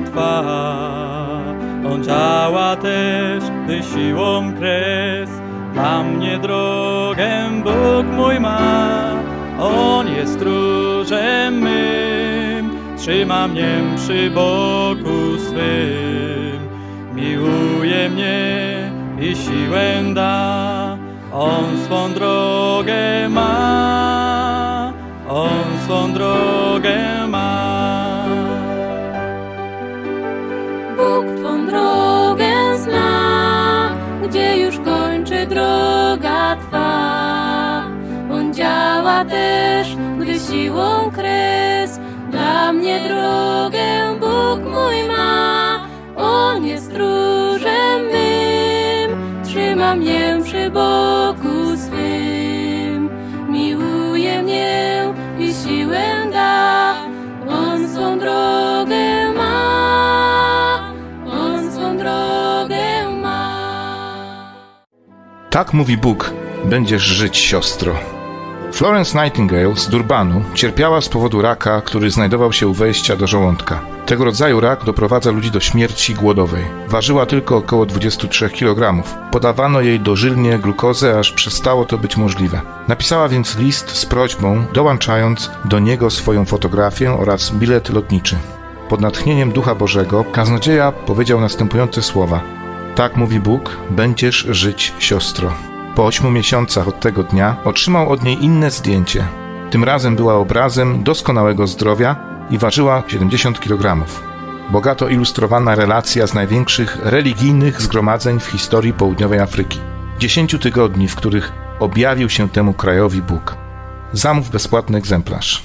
Twa. On działa też, gdy siłą kres dla mnie drogę Bóg mój ma. On jest stróżem mym, trzyma mnie przy boku swym. Miłuje mnie i siłę da, On swą drogę ma, On swą drogę ma. Działa też, gdy siłą kres dla mnie drogę Bóg mój ma. On jest stróżem mym, trzyma mnie przy boku swym. Miłuje mnie i siłę da, On swą drogę ma, On swą drogę ma. Tak mówi Bóg, będziesz żyć, siostro. Florence Nightingale z Durbanu cierpiała z powodu raka, który znajdował się u wejścia do żołądka. Tego rodzaju rak doprowadza ludzi do śmierci głodowej. Ważyła tylko około 23 kg. Podawano jej dożylnie glukozę, aż przestało to być możliwe. Napisała więc list z prośbą, dołączając do niego swoją fotografię oraz bilet lotniczy. Pod natchnieniem Ducha Bożego kaznodzieja powiedział następujące słowa: tak mówi Bóg, będziesz żyć, siostro. Po ośmiu miesiącach od tego dnia otrzymał od niej inne zdjęcie. Tym razem była obrazem doskonałego zdrowia i ważyła 70 kg. Bogato ilustrowana relacja z największych religijnych zgromadzeń w historii południowej Afryki. Dziesięciu tygodni, w których objawił się temu krajowi Bóg. Zamów bezpłatny egzemplarz.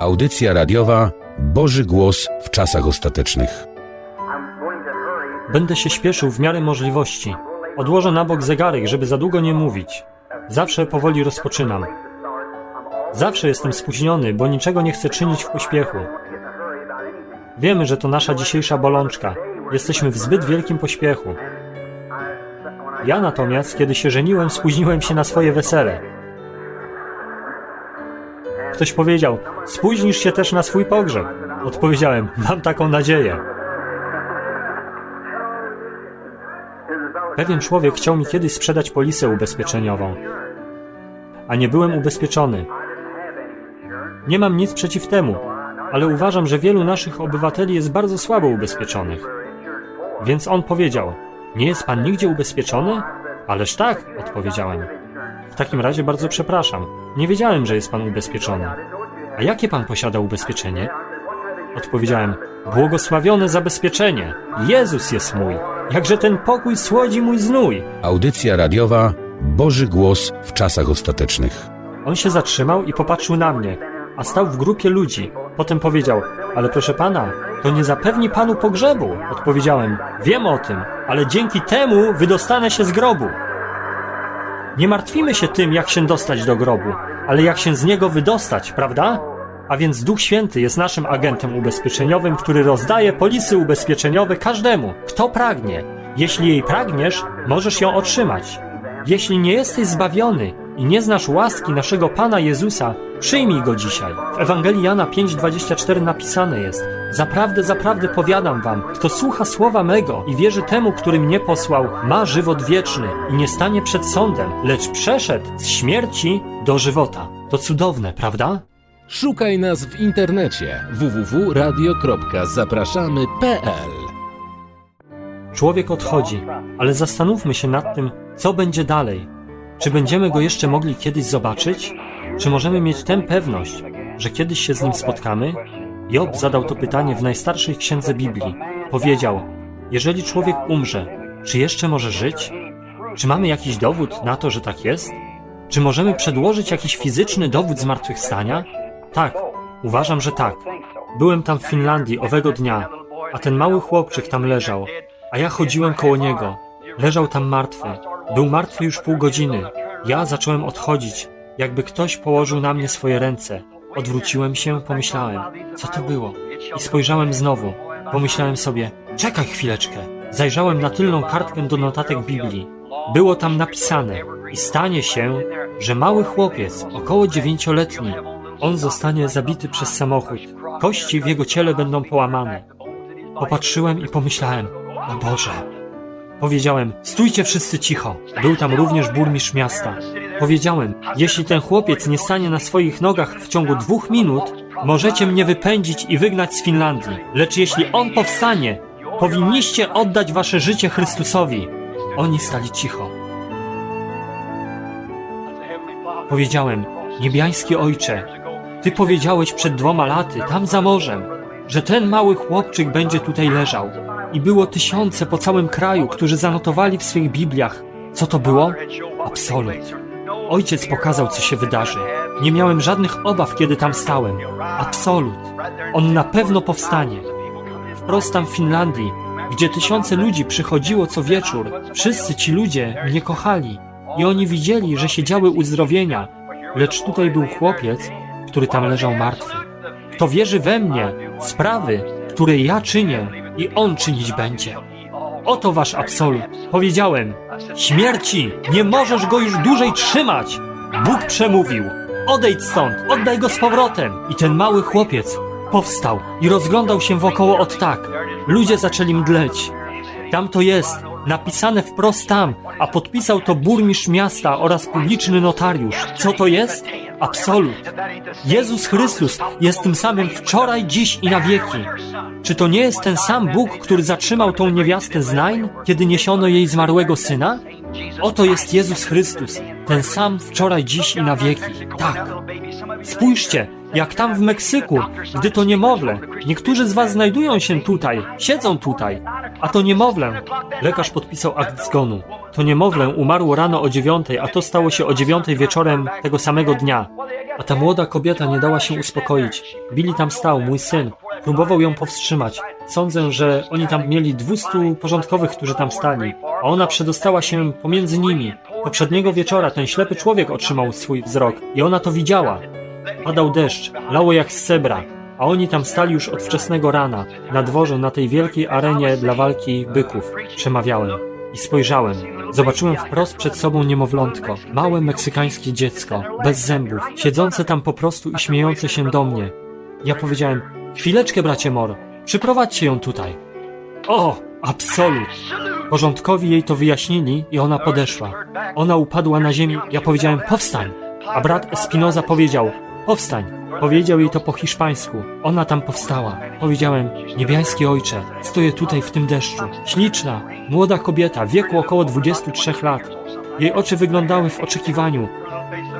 Audycja radiowa Boży Głos w czasach ostatecznych. Będę się śpieszył w miarę możliwości. Odłożę na bok zegarek, żeby za długo nie mówić. Zawsze powoli rozpoczynam. Zawsze jestem spóźniony, bo niczego nie chcę czynić w pośpiechu. Wiemy, że to nasza dzisiejsza bolączka. Jesteśmy w zbyt wielkim pośpiechu. Ja natomiast, kiedy się żeniłem, spóźniłem się na swoje wesele. Ktoś powiedział: Spóźnisz się też na swój pogrzeb. Odpowiedziałem: Mam taką nadzieję. Pewien człowiek chciał mi kiedyś sprzedać polisę ubezpieczeniową, a nie byłem ubezpieczony. Nie mam nic przeciw temu, ale uważam, że wielu naszych obywateli jest bardzo słabo ubezpieczonych. Więc on powiedział: Nie jest pan nigdzie ubezpieczony? Ależ tak, odpowiedziałem. W takim razie bardzo przepraszam. Nie wiedziałem, że jest pan ubezpieczony. A jakie pan posiada ubezpieczenie? Odpowiedziałem: Błogosławione zabezpieczenie. Jezus jest mój. Jakże ten pokój słodzi mój znój. Audycja radiowa Boży Głos w czasach ostatecznych. On się zatrzymał i popatrzył na mnie, a stał w grupie ludzi. Potem powiedział: Ale proszę pana, to nie zapewni panu pogrzebu. Odpowiedziałem: Wiem o tym, ale dzięki temu wydostanę się z grobu. Nie martwimy się tym, jak się dostać do grobu, ale jak się z niego wydostać, prawda? A więc Duch Święty jest naszym agentem ubezpieczeniowym, który rozdaje polisy ubezpieczeniowe każdemu, kto pragnie. Jeśli jej pragniesz, możesz ją otrzymać. Jeśli nie jesteś zbawiony i nie znasz łaski naszego Pana Jezusa, przyjmij go dzisiaj. W Ewangelii Jana 5:24 napisane jest: Zaprawdę, zaprawdę powiadam wam, kto słucha słowa mego i wierzy temu, który mnie posłał, ma żywot wieczny i nie stanie przed sądem, lecz przeszedł z śmierci do żywota. To cudowne, prawda? Szukaj nas w internecie www.radio.zapraszamy.pl Człowiek odchodzi, ale zastanówmy się nad tym, co będzie dalej. Czy będziemy go jeszcze mogli kiedyś zobaczyć? Czy możemy mieć tę pewność, że kiedyś się z nim spotkamy? Job zadał to pytanie w najstarszej księdze Biblii. Powiedział: Jeżeli człowiek umrze, czy jeszcze może żyć? Czy mamy jakiś dowód na to, że tak jest? Czy możemy przedłożyć jakiś fizyczny dowód zmartwychwstania? Tak, uważam, że tak. Byłem tam w Finlandii owego dnia, a ten mały chłopczyk tam leżał, a ja chodziłem koło niego. Leżał tam martwy. Był martwy już pół godziny. Ja zacząłem odchodzić, jakby ktoś położył na mnie swoje ręce. Odwróciłem się, pomyślałem, co to było? I spojrzałem znowu. Pomyślałem sobie, czekaj chwileczkę. Zajrzałem na tylną kartkę do notatek Biblii. Było tam napisane, i stanie się, że mały chłopiec, około dziewięcioletni, on zostanie zabity przez samochód. Kości w jego ciele będą połamane. Popatrzyłem i pomyślałem, o Boże. Powiedziałem, stójcie wszyscy cicho. Był tam również burmistrz miasta. Powiedziałem, jeśli ten chłopiec nie stanie na swoich nogach w ciągu dwóch minut, możecie mnie wypędzić i wygnać z Finlandii. Lecz jeśli on powstanie, powinniście oddać wasze życie Chrystusowi. Oni stali cicho. Powiedziałem, niebiański ojcze, ty powiedziałeś przed dwoma laty, tam za morzem, że ten mały chłopczyk będzie tutaj leżał. I było tysiące po całym kraju, którzy zanotowali w swoich Bibliach. Co to było? Absolut. Ojciec pokazał, co się wydarzy. Nie miałem żadnych obaw, kiedy tam stałem. Absolut. On na pewno powstanie. Wprost tam w Finlandii, gdzie tysiące ludzi przychodziło co wieczór, wszyscy ci ludzie mnie kochali i oni widzieli, że się działy uzdrowienia, lecz tutaj był chłopiec, który tam leżał martwy. Kto wierzy we mnie, sprawy, które ja czynię i on czynić będzie. Oto wasz absolut. Powiedziałem, śmierci, nie możesz go już dłużej trzymać. Bóg przemówił, odejdź stąd, oddaj go z powrotem. I ten mały chłopiec powstał i rozglądał się wokoło od tak. Ludzie zaczęli mdleć. Tam to jest, napisane wprost tam, a podpisał to burmistrz miasta oraz publiczny notariusz. Co to jest? Absolut. Jezus Chrystus jest tym samym wczoraj, dziś i na wieki. Czy to nie jest ten sam Bóg, który zatrzymał tą niewiastę z Nain, kiedy niesiono jej zmarłego syna? Oto jest Jezus Chrystus, ten sam wczoraj, dziś i na wieki. Tak. Spójrzcie, jak tam w Meksyku, gdy to niemowlę. Niektórzy z was znajdują się tutaj, siedzą tutaj, a to niemowlę. Lekarz podpisał akt zgonu. To niemowlę umarło rano o dziewiątej, a to stało się o dziewiątej wieczorem tego samego dnia. A ta młoda kobieta nie dała się uspokoić. Billy tam stał, mój syn. Próbował ją powstrzymać. Sądzę, że oni tam mieli 200 porządkowych, którzy tam stali, a ona przedostała się pomiędzy nimi. Poprzedniego wieczora ten ślepy człowiek otrzymał swój wzrok i ona to widziała. Padał deszcz, lało jak z sebra, a oni tam stali już od wczesnego rana, na dworze, na tej wielkiej arenie dla walki byków. Przemawiałem i spojrzałem. Zobaczyłem wprost przed sobą niemowlątko, małe meksykańskie dziecko, bez zębów, siedzące tam po prostu i śmiejące się do mnie. Ja powiedziałem, chwileczkę bracie Mor, przyprowadźcie ją tutaj. O, absolut! Porządkowi jej to wyjaśnili i ona podeszła. Ona upadła na ziemi, ja powiedziałem, powstań! A brat Espinoza powiedział, powstań! Powiedział jej to po hiszpańsku. Ona tam powstała. Powiedziałem, niebiański ojcze, stoję tutaj w tym deszczu. Śliczna, młoda kobieta, wieku około 23 lat. Jej oczy wyglądały w oczekiwaniu.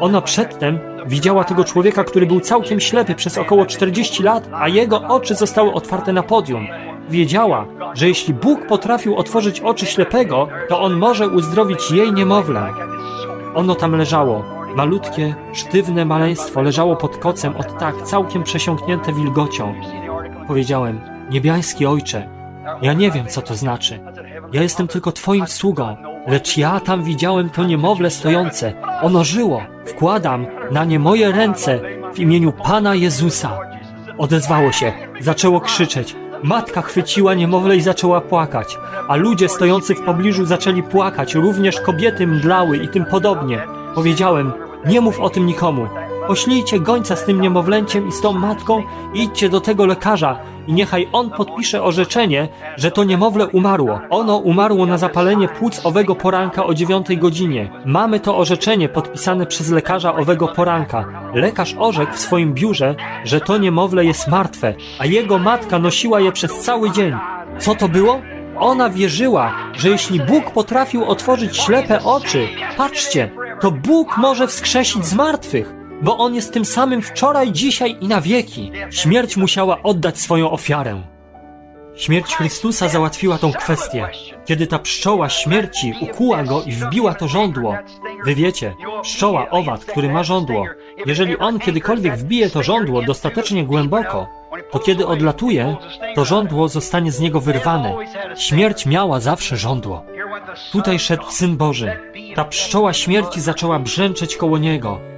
Ona przedtem widziała tego człowieka, który był całkiem ślepy przez około 40 lat, a jego oczy zostały otwarte na podium. Wiedziała, że jeśli Bóg potrafił otworzyć oczy ślepego, to on może uzdrowić jej niemowlę. Ono tam leżało. Malutkie, sztywne maleństwo leżało pod kocem od tak całkiem przesiąknięte wilgocią. Powiedziałem, niebiański ojcze, ja nie wiem, co to znaczy. Ja jestem tylko twoim sługą, lecz ja tam widziałem to niemowlę stojące. Ono żyło. Wkładam na nie moje ręce w imieniu Pana Jezusa. Odezwało się, zaczęło krzyczeć. Matka chwyciła niemowlę i zaczęła płakać, a ludzie stojący w pobliżu zaczęli płakać, również kobiety mdlały i tym podobnie. Powiedziałem, nie mów o tym nikomu. Poślijcie gońca z tym niemowlęciem i z tą matką i idźcie do tego lekarza i niechaj on podpisze orzeczenie, że to niemowlę umarło. Ono umarło na zapalenie płuc owego poranka o dziewiątej godzinie. Mamy to orzeczenie podpisane przez lekarza owego poranka. Lekarz orzekł w swoim biurze, że to niemowlę jest martwe, a jego matka nosiła je przez cały dzień. Co to było? Ona wierzyła, że jeśli Bóg potrafił otworzyć ślepe oczy, patrzcie, to Bóg może wskrzesić zmartwych, bo On jest tym samym wczoraj, dzisiaj i na wieki. Śmierć musiała oddać swoją ofiarę. Śmierć Chrystusa załatwiła tą kwestię. Kiedy ta pszczoła śmierci ukuła go i wbiła to żądło. Wy wiecie, pszczoła, owad, który ma żądło, jeżeli on kiedykolwiek wbije to żądło dostatecznie głęboko, to kiedy odlatuje, to żądło zostanie z niego wyrwane. Śmierć miała zawsze żądło. Tutaj szedł Syn Boży. Ta pszczoła śmierci zaczęła brzęczeć koło niego.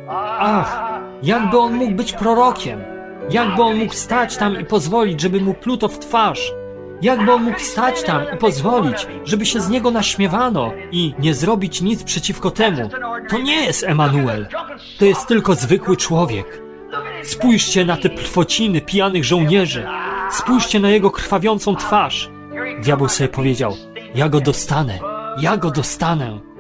Ach, jakby on mógł być prorokiem! Jakby on mógł stać tam i pozwolić, żeby mu pluto w twarz! Jakby on mógł stać tam i pozwolić, żeby się z niego naśmiewano i nie zrobić nic przeciwko temu? To nie jest Emanuel. To jest tylko zwykły człowiek. Spójrzcie na te plwociny pijanych żołnierzy. Spójrzcie na jego krwawiącą twarz. Diabeł sobie powiedział: Ja go dostanę, ja go dostanę.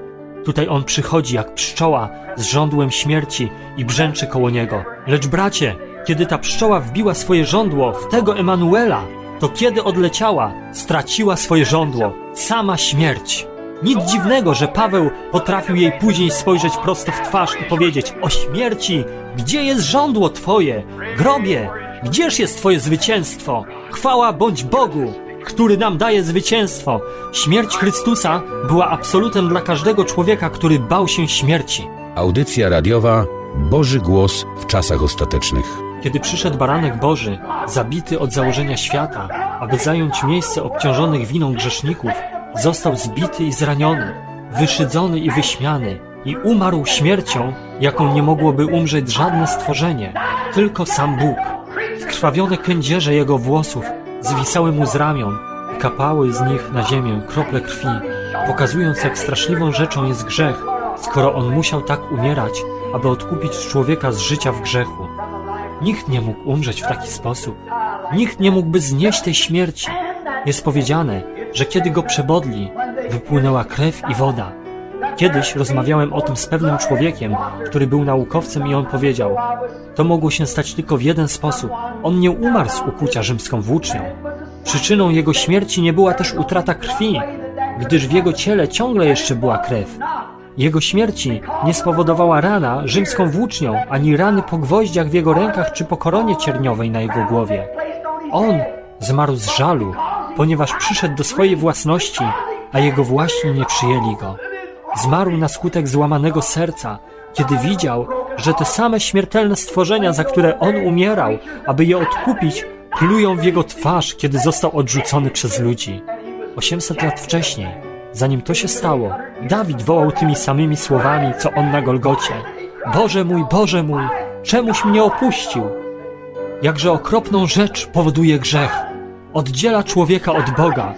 Tutaj on przychodzi jak pszczoła z żądłem śmierci i brzęczy koło niego. Lecz bracie, kiedy ta pszczoła wbiła swoje żądło w tego Emanuela, to kiedy odleciała, straciła swoje żądło. Sama śmierć. Nic dziwnego, że Paweł potrafił jej później spojrzeć prosto w twarz i powiedzieć: O śmierci, gdzie jest żądło twoje? Grobie, gdzież jest twoje zwycięstwo? Chwała bądź Bogu, który nam daje zwycięstwo. Śmierć Chrystusa była absolutem dla każdego człowieka, który bał się śmierci. Audycja radiowa Boży Głos w czasach ostatecznych. Kiedy przyszedł baranek Boży, zabity od założenia świata, aby zająć miejsce obciążonych winą grzeszników, został zbity i zraniony, wyszydzony i wyśmiany i umarł śmiercią, jaką nie mogłoby umrzeć żadne stworzenie, tylko sam Bóg. Skrwawione kędzierze jego włosów zwisały mu z ramion i kapały z nich na ziemię krople krwi, pokazując jak straszliwą rzeczą jest grzech, skoro on musiał tak umierać, aby odkupić człowieka z życia w grzechu. Nikt nie mógł umrzeć w taki sposób. Nikt nie mógłby znieść tej śmierci. Jest powiedziane, że kiedy go przebodli, wypłynęła krew i woda. Kiedyś rozmawiałem o tym z pewnym człowiekiem, który był naukowcem i on powiedział, to mogło się stać tylko w jeden sposób. On nie umarł z ukucia rzymską włócznią. Przyczyną jego śmierci nie była też utrata krwi, gdyż w jego ciele ciągle jeszcze była krew. Jego śmierci nie spowodowała rana rzymską włócznią, ani rany po gwoździach w jego rękach czy po koronie cierniowej na jego głowie. On zmarł z żalu, ponieważ przyszedł do swojej własności, a jego właśnie nie przyjęli go. Zmarł na skutek złamanego serca, kiedy widział, że te same śmiertelne stworzenia, za które on umierał, aby je odkupić, plują w jego twarz, kiedy został odrzucony przez ludzi. 800 lat wcześniej, zanim to się stało, Dawid wołał tymi samymi słowami, co on na Golgocie. Boże mój, Boże mój, czemuś mnie opuścił? Jakże okropną rzecz powoduje grzech. Oddziela człowieka od Boga,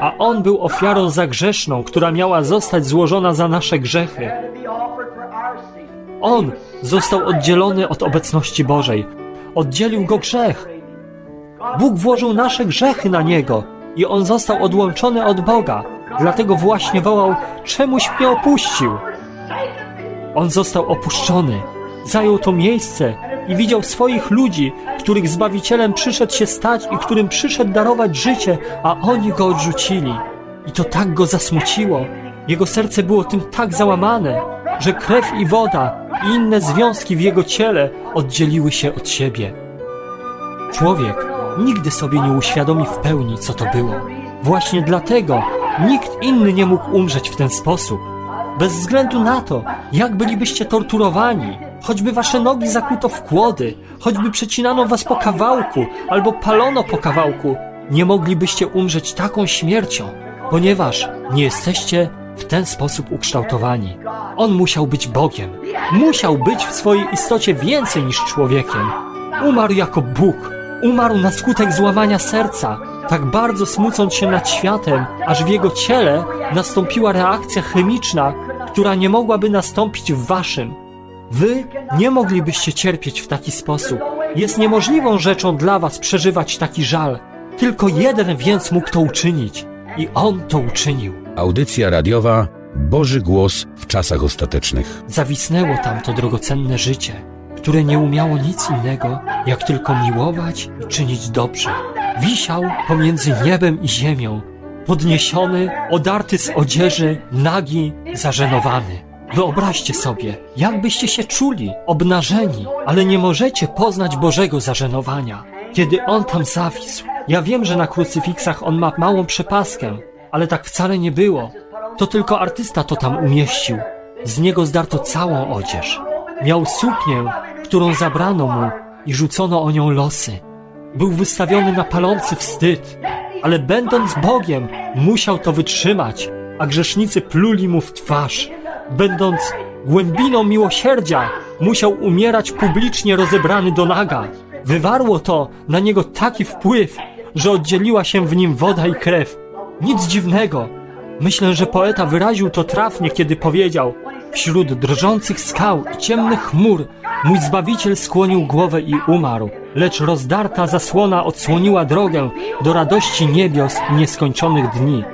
a on był ofiarą za grzeszną, która miała zostać złożona za nasze grzechy. On został oddzielony od obecności Bożej. Oddzielił go grzech. Bóg włożył nasze grzechy na niego i on został odłączony od Boga. Dlatego właśnie wołał: Czemuś mnie opuścił? On został opuszczony, zajął to miejsce i widział swoich ludzi, których zbawicielem przyszedł się stać i którym przyszedł darować życie, a oni go odrzucili. I to tak go zasmuciło. Jego serce było tym tak załamane, że krew i woda i inne związki w jego ciele oddzieliły się od siebie. Człowiek nigdy sobie nie uświadomi w pełni, co to było. Właśnie dlatego nikt inny nie mógł umrzeć w ten sposób. Bez względu na to, jak bylibyście torturowani, choćby wasze nogi zakuto w kłody, choćby przecinano was po kawałku albo palono po kawałku, nie moglibyście umrzeć taką śmiercią, ponieważ nie jesteście w ten sposób ukształtowani. On musiał być Bogiem. Musiał być w swojej istocie więcej niż człowiekiem. Umarł jako Bóg. Umarł na skutek złamania serca, tak bardzo smucąc się nad światem, aż w jego ciele nastąpiła reakcja chemiczna, która nie mogłaby nastąpić w waszym. Wy nie moglibyście cierpieć w taki sposób. Jest niemożliwą rzeczą dla was przeżywać taki żal. Tylko jeden więc mógł to uczynić. I on to uczynił. Audycja radiowa Boży Głos w czasach ostatecznych. Zawisnęło tam to drogocenne życie, które nie umiało nic innego, jak tylko miłować i czynić dobrze. Wisiał pomiędzy niebem i ziemią, podniesiony, odarty z odzieży, nagi, zażenowany. Wyobraźcie sobie, jakbyście się czuli, obnażeni, ale nie możecie poznać Bożego zażenowania. Kiedy On tam zawisł, ja wiem, że na krucyfiksach On ma małą przepaskę, ale tak wcale nie było. To tylko artysta to tam umieścił. Z niego zdarto całą odzież. Miał suknię, którą zabrano mu i rzucono o nią losy. Był wystawiony na palący wstyd, ale będąc Bogiem, musiał to wytrzymać, a grzesznicy pluli mu w twarz. Będąc głębiną miłosierdzia, musiał umierać publicznie rozebrany do naga. Wywarło to na niego taki wpływ, że oddzieliła się w nim woda i krew. Nic dziwnego. Myślę, że poeta wyraził to trafnie, kiedy powiedział: Wśród drżących skał i ciemnych chmur mój zbawiciel skłonił głowę i umarł, lecz rozdarta zasłona odsłoniła drogę do radości niebios nieskończonych dni.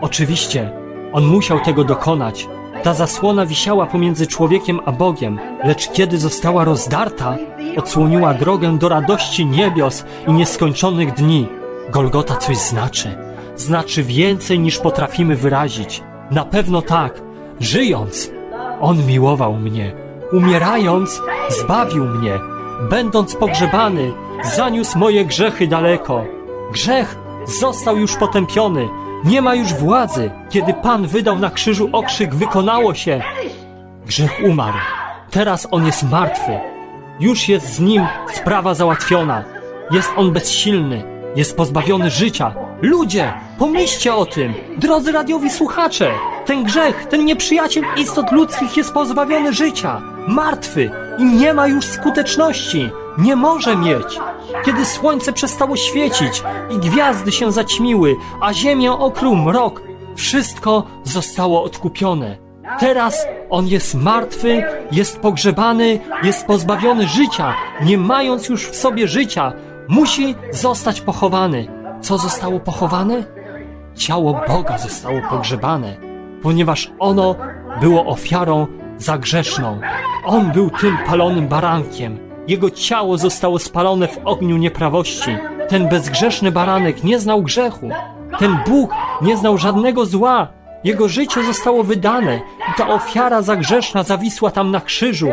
Oczywiście, on musiał tego dokonać. Ta zasłona wisiała pomiędzy człowiekiem a Bogiem, lecz kiedy została rozdarta, odsłoniła drogę do radości niebios i nieskończonych dni. Golgota coś znaczy. Znaczy więcej niż potrafimy wyrazić. Na pewno tak. Żyjąc, On miłował mnie. Umierając, zbawił mnie. Będąc pogrzebany, zaniósł moje grzechy daleko. Grzech został już potępiony. Nie ma już władzy. Kiedy Pan wydał na krzyżu okrzyk wykonało się, grzech umarł. Teraz on jest martwy. Już jest z nim sprawa załatwiona. Jest on bezsilny. Jest pozbawiony życia. Ludzie, pomyślcie o tym. Drodzy radiowi słuchacze, ten grzech, ten nieprzyjaciel istot ludzkich jest pozbawiony życia. Martwy i nie ma już skuteczności. Nie może mieć. Kiedy słońce przestało świecić i gwiazdy się zaćmiły, a ziemię okrył mrok, wszystko zostało odkupione. Teraz on jest martwy, jest pogrzebany, jest pozbawiony życia, nie mając już w sobie życia, musi zostać pochowany. Co zostało pochowane? Ciało Boga zostało pogrzebane, ponieważ ono było ofiarą za grzeszną. On był tym palonym barankiem. Jego ciało zostało spalone w ogniu nieprawości. Ten bezgrzeszny baranek nie znał grzechu. Ten Bóg nie znał żadnego zła. Jego życie zostało wydane i ta ofiara zagrzeszna zawisła tam na krzyżu.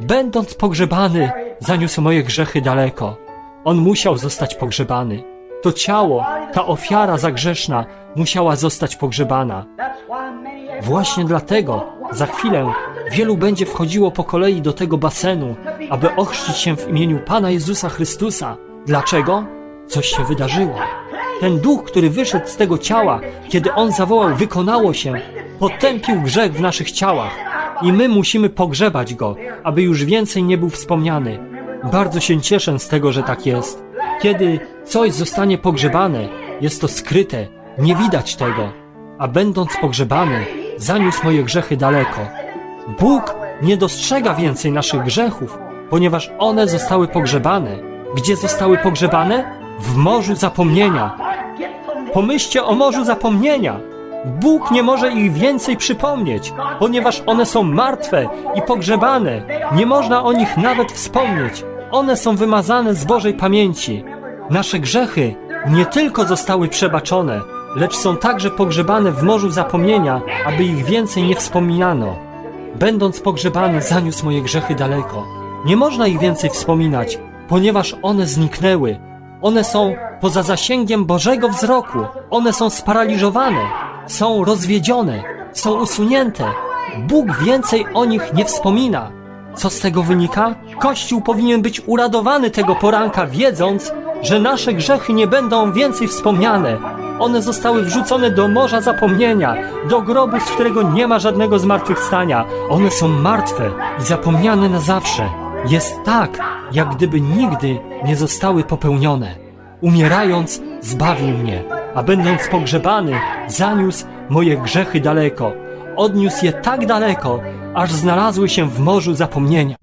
Będąc pogrzebany, zaniósł moje grzechy daleko. On musiał zostać pogrzebany. To ciało, ta ofiara zagrzeszna musiała zostać pogrzebana. Właśnie dlatego za chwilę wielu będzie wchodziło po kolei do tego basenu, aby ochrzcić się w imieniu Pana Jezusa Chrystusa. Dlaczego? Coś się wydarzyło. Ten duch, który wyszedł z tego ciała, kiedy on zawołał, wykonało się, potępił grzech w naszych ciałach. I my musimy pogrzebać go, aby już więcej nie był wspomniany. Bardzo się cieszę z tego, że tak jest. Kiedy coś zostanie pogrzebane, jest to skryte, nie widać tego. A będąc pogrzebany, zaniósł moje grzechy daleko. Bóg nie dostrzega więcej naszych grzechów, ponieważ one zostały pogrzebane. Gdzie zostały pogrzebane? W morzu zapomnienia. Pomyślcie o morzu zapomnienia. Bóg nie może ich więcej przypomnieć, ponieważ one są martwe i pogrzebane. Nie można o nich nawet wspomnieć. One są wymazane z Bożej pamięci. Nasze grzechy nie tylko zostały przebaczone, lecz są także pogrzebane w morzu zapomnienia, aby ich więcej nie wspominano. Będąc pogrzebany, zaniósł moje grzechy daleko. Nie można ich więcej wspominać, ponieważ one zniknęły. One są poza zasięgiem Bożego wzroku. One są sparaliżowane, są rozwiedzione, są usunięte. Bóg więcej o nich nie wspomina. Co z tego wynika? Kościół powinien być uradowany tego poranka, wiedząc, że nasze grzechy nie będą więcej wspomniane. One zostały wrzucone do morza zapomnienia, do grobu, z którego nie ma żadnego zmartwychwstania. One są martwe i zapomniane na zawsze. Jest tak, jak gdyby nigdy nie zostały popełnione. Umierając, zbawił mnie, a będąc pogrzebany, zaniósł moje grzechy daleko. Odniósł je tak daleko, aż znalazły się w morzu zapomnienia.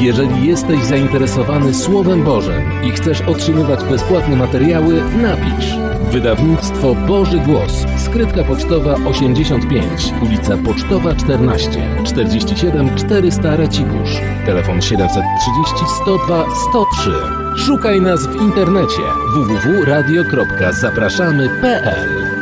Jeżeli jesteś zainteresowany Słowem Bożym i chcesz otrzymywać bezpłatne materiały, napisz. Wydawnictwo Boży Głos. Skrytka pocztowa 85, ulica Pocztowa 14, 47 400 Racibórz. Telefon 730 102 103. Szukaj nas w internecie www.radio.zapraszamy.pl